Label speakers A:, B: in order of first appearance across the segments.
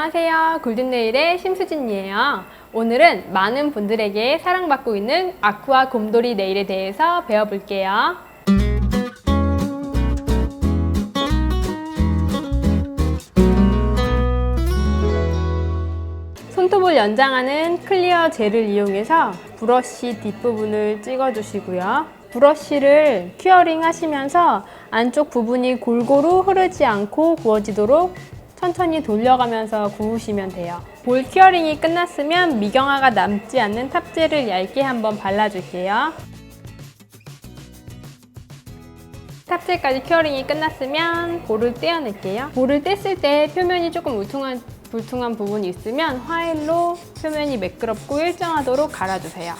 A: 안녕하세요. 골든네일의 심수진이에요. 오늘은 많은 분들에게 사랑받고 있는 아쿠아 곰돌이 네일에 대해서 배워볼게요. 손톱을 연장하는 클리어 젤을 이용해서 브러쉬 뒷부분을 찍어주시고요. 브러쉬를 큐어링 하시면서 안쪽 부분이 골고루 흐르지 않고 구워지도록 천천히 돌려가면서 구우시면 돼요. 볼 큐어링이 끝났으면 미경화가 남지 않는 탑재를 얇게 한번 발라줄게요. 탑재까지 큐어링이 끝났으면 볼을 떼어낼게요. 볼을 뗐을 때 표면이 조금 울퉁한, 불퉁한 부분이 있으면 화일로 표면이 매끄럽고 일정하도록 갈아주세요.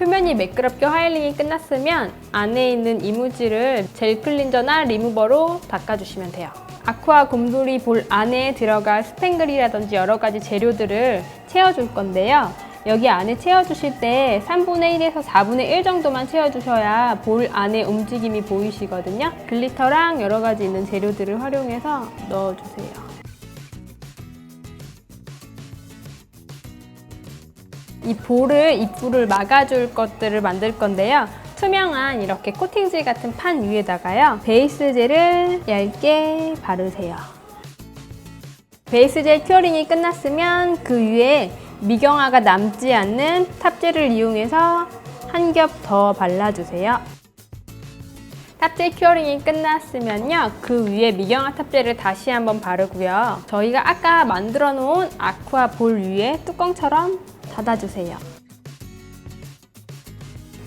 A: 표면이 매끄럽게 화일링이 끝났으면 안에 있는 이물질을 젤 클린저나 리무버로 닦아주시면 돼요. 아쿠아 곰돌이 볼 안에 들어갈 스팽글이라든지 여러 가지 재료들을 채워줄 건데요. 여기 안에 채워주실 때 3분의 1에서 4분의 1 정도만 채워주셔야 볼 안에 움직임이 보이시거든요. 글리터랑 여러 가지 있는 재료들을 활용해서 넣어주세요. 이 볼을 입구를 막아줄 것들을 만들 건데요. 투명한 이렇게 코팅지 같은 판 위에다가요. 베이스 젤을 얇게 바르세요. 베이스 젤 큐어링이 끝났으면 그 위에 미경화가 남지 않는 탑젤을 이용해서 한 겹 더 발라주세요. 탑젤 큐어링이 끝났으면요. 그 위에 미경화 탑젤을 다시 한번 바르고요. 저희가 아까 만들어 놓은 아쿠아 볼 위에 뚜껑처럼 닫아주세요.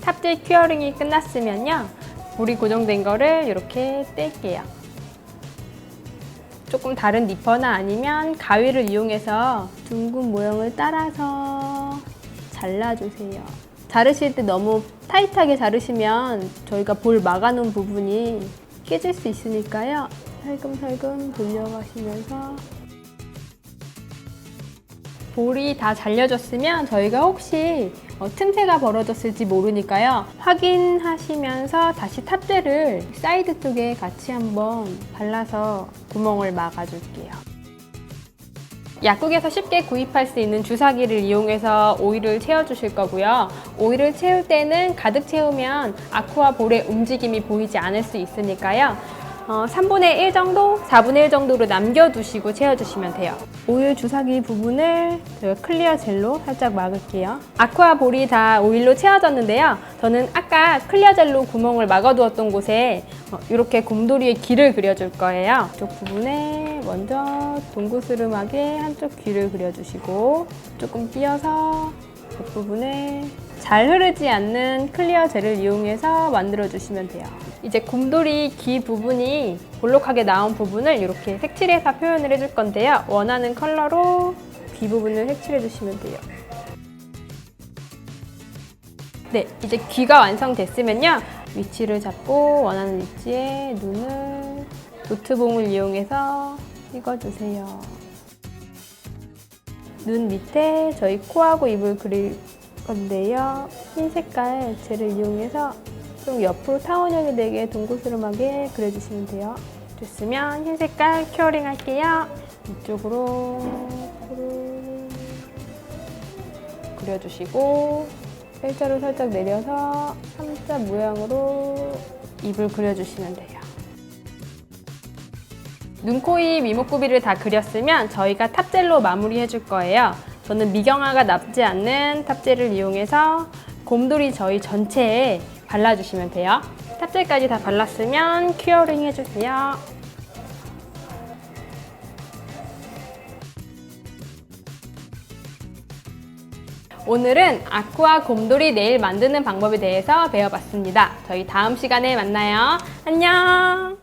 A: 탑재 큐어링이 끝났으면요. 볼이 고정된 거를 이렇게 뗄게요. 조금 다른 니퍼나 아니면 가위를 이용해서 둥근 모형을 따라서 잘라주세요. 자르실 때 너무 타이트하게 자르시면 저희가 볼 막아놓은 부분이 깨질 수 있으니까요. 살금살금 돌려가시면서 볼이 다 잘려졌으면 저희가 혹시 어, 틈새가 벌어졌을지 모르니까요. 확인하시면서 다시 탑재를 사이드 쪽에 같이 한번 발라서 구멍을 막아줄게요. 약국에서 쉽게 구입할 수 있는 주사기를 이용해서 오일을 채워주실 거고요. 오일을 채울 때는 가득 채우면 아쿠아 볼의 움직임이 보이지 않을 수 있으니까요. 어, 3분의 1 정도, 4분의 1 정도로 남겨두시고 채워주시면 돼요. 오일 주사기 부분을 제가 클리어 젤로 살짝 막을게요. 아쿠아 볼이 다 오일로 채워졌는데요. 저는 아까 클리어 젤로 구멍을 막아두었던 곳에 어, 이렇게 곰돌이의 귀를 그려줄 거예요. 이쪽 부분에 먼저 동그스름하게 한쪽 귀를 그려주시고 조금 띄어서 옆부분에 잘 흐르지 않는 클리어 젤을 이용해서 만들어 주시면 돼요. 이제 곰돌이 귀 부분이 볼록하게 나온 부분을 이렇게 색칠해서 표현을 해줄 건데요. 원하는 컬러로 귀 부분을 색칠해 주시면 돼요. 네, 이제 귀가 완성됐으면요. 위치를 잡고 원하는 위치에 눈을 노트봉을 이용해서 찍어주세요. 눈 밑에 저희 코하고 입을 그릴 건데요. 흰 색깔 젤을 이용해서 좀 옆으로 타원형이 되게 동그스름하게 그려주시면 돼요. 됐으면 흰 색깔 큐어링 할게요. 이쪽으로 그려주시고 일자로 살짝 내려서 삼자 모양으로 입을 그려주시면 돼요. 눈, 코, 입, 이목구비를 다 그렸으면 저희가 탑젤로 마무리해 줄 거예요. 저는 미경화가 남지 않는 탑젤을 이용해서 곰돌이 저희 전체에 발라주시면 돼요. 탑젤까지 다 발랐으면 큐어링 해주세요. 오늘은 아쿠아 곰돌이 네일 만드는 방법에 대해서 배워봤습니다. 저희 다음 시간에 만나요. 안녕!